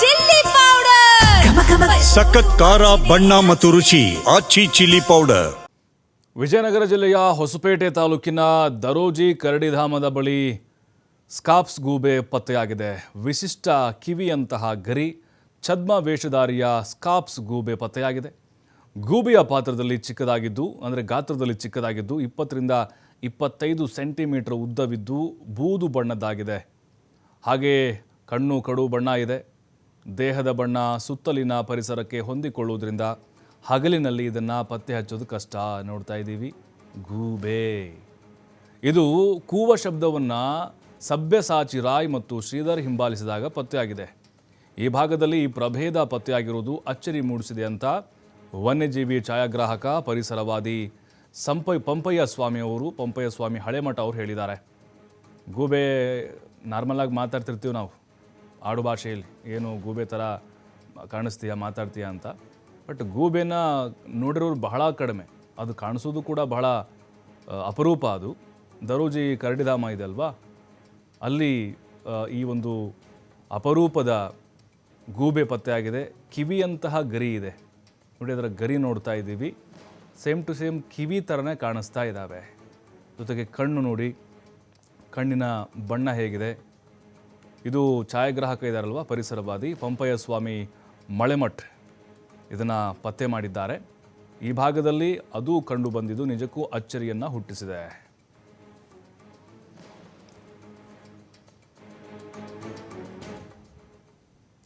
Chilli powder. ಸಖತ್ ಖಾರ ಬಣ್ಣ ಮತ್ತು ರುಚಿ ಆಚಿ ಚಿಲ್ಲಿ ಪೌಡರ್. ವಿಜಯನಗರ ಜಿಲ್ಲೆಯ ಹೊಸಪೇಟೆ ತಾಲೂಕಿನ ದರೋಜಿ ಕರಡಿಧಾಮದ ಬಳಿ ಸ್ಕಾಪ್ಸ್ ಗೂಬೆ ಪತ್ತೆಯಾಗಿದೆ. ವಿಶಿಷ್ಟ ಕಿವಿಯಂತಹ ಗರಿ ಛದ್ಮ ವೇಷಧಾರಿಯ ಸ್ಕಾಪ್ಸ್ ಗೂಬೆ ಪತ್ತೆಯಾಗಿದೆ. ಗೂಬೆಯ ಪಾತ್ರದಲ್ಲಿ ಚಿಕ್ಕದಾಗಿದ್ದು ಅಂದರೆ ಗಾತ್ರದಲ್ಲಿ ಚಿಕ್ಕದಾಗಿದ್ದು ಇಪ್ಪತ್ತರಿಂದ ಇಪ್ಪತ್ತೈದು ಸೆಂಟಿಮೀಟರ್ ಉದ್ದವಿದ್ದು ಬೂದು ಬಣ್ಣದ್ದಾಗಿದೆ. ಹಾಗೆಯೇ ಕಣ್ಣು ಕಡು ಬಣ್ಣ ಇದೆ. ದೇಹದ ಬಣ್ಣ ಸುತ್ತಲಿನ ಪರಿಸರಕ್ಕೆ ಹೊಂದಿಕೊಳ್ಳುವುದರಿಂದ ಹಗಲಿನಲ್ಲಿ ಇದನ್ನು ಪತ್ತೆ ಹಚ್ಚೋದು ಕಷ್ಟ ನೋಡ್ತಾ ಇದ್ದೀವಿ. ಗೂಬೆ. ಇದು ಕೂವ ಶಬ್ದವನ್ನು ಸಭ್ಯಸಾಚಿ ರಾಯ್ ಮತ್ತು ಶ್ರೀಧರ್ ಹಿಂಬಾಲಿಸಿದಾಗ ಪತ್ತೆಯಾಗಿದೆ. ಈ ಭಾಗದಲ್ಲಿ ಈ ಪ್ರಭೇದ ಪತ್ತೆಯಾಗಿರುವುದು ಅಚ್ಚರಿ ಮೂಡಿಸಿದೆ ಅಂತ ವನ್ಯಜೀವಿ ಛಾಯಾಗ್ರಾಹಕ, ಪರಿಸರವಾದಿ ಸಂಪೈ ಪಂಪಯ್ಯ ಸ್ವಾಮಿ ಅವರು ಪಂಪಯ್ಯ ಸ್ವಾಮಿ ಹಳೆಮಠ ಅವರು ಹೇಳಿದ್ದಾರೆ. ಗೂಬೆ ನಾರ್ಮಲಾಗಿ ಮಾತಾಡ್ತಿರ್ತೀವಿ ನಾವು. ಆಡು ಭಾಷೆಯಲ್ಲಿ ಏನು ಗೂಬೆ ಥರ ಕಾಣಿಸ್ತೀಯಾ, ಮಾತಾಡ್ತೀಯಾ ಅಂತ. ಬಟ್ ಗೂಬೆನ ನೋಡಿರೋರು ಬಹಳ ಕಡಿಮೆ. ಅದು ಕಾಣಿಸೋದು ಕೂಡ ಬಹಳ ಅಪರೂಪ ಅದು. ದರೋಜಿ ಕರಡಿಧಾಮ ಇದೆ ಅಲ್ವಾ ಅಲ್ಲಿ ಈ ಒಂದು ಅಪರೂಪದ ಗೂಬೆ ಪತ್ತೆಯಾಗಿದೆ ಕಿವಿಯಂತಹ ಗರಿ ಇದೆ. ನೋಡಿ ಅದರ ಗರಿ ನೋಡ್ತಾ ಇದ್ದೀವಿ. ಸೇಮ್ ಟು ಸೇಮ್ ಕಿವಿ ಥರನೇ ಕಾಣಿಸ್ತಾ ಇದ್ದಾವೆ. ಜೊತೆಗೆ ಕಣ್ಣು ನೋಡಿ, ಕಣ್ಣಿನ ಬಣ್ಣ ಹೇಗಿದೆ. ಇದು ಛಾಯಾಗ್ರಾಹಕ ಇದ್ದಾರಲ್ವ ಪರಿಸರವಾದಿ ಪಂಪಯ್ಯ ಸ್ವಾಮಿ ಮಳೆಮಠ್ ಇದನ್ನು ಪತ್ತೆ ಮಾಡಿದ್ದಾರೆ. ಈ ಭಾಗದಲ್ಲಿ ಅದು ಕಂಡು ಬಂದಿದ್ದು ನಿಜಕ್ಕೂ ಅಚ್ಚರಿಯನ್ನು ಹುಟ್ಟಿಸಿದೆ.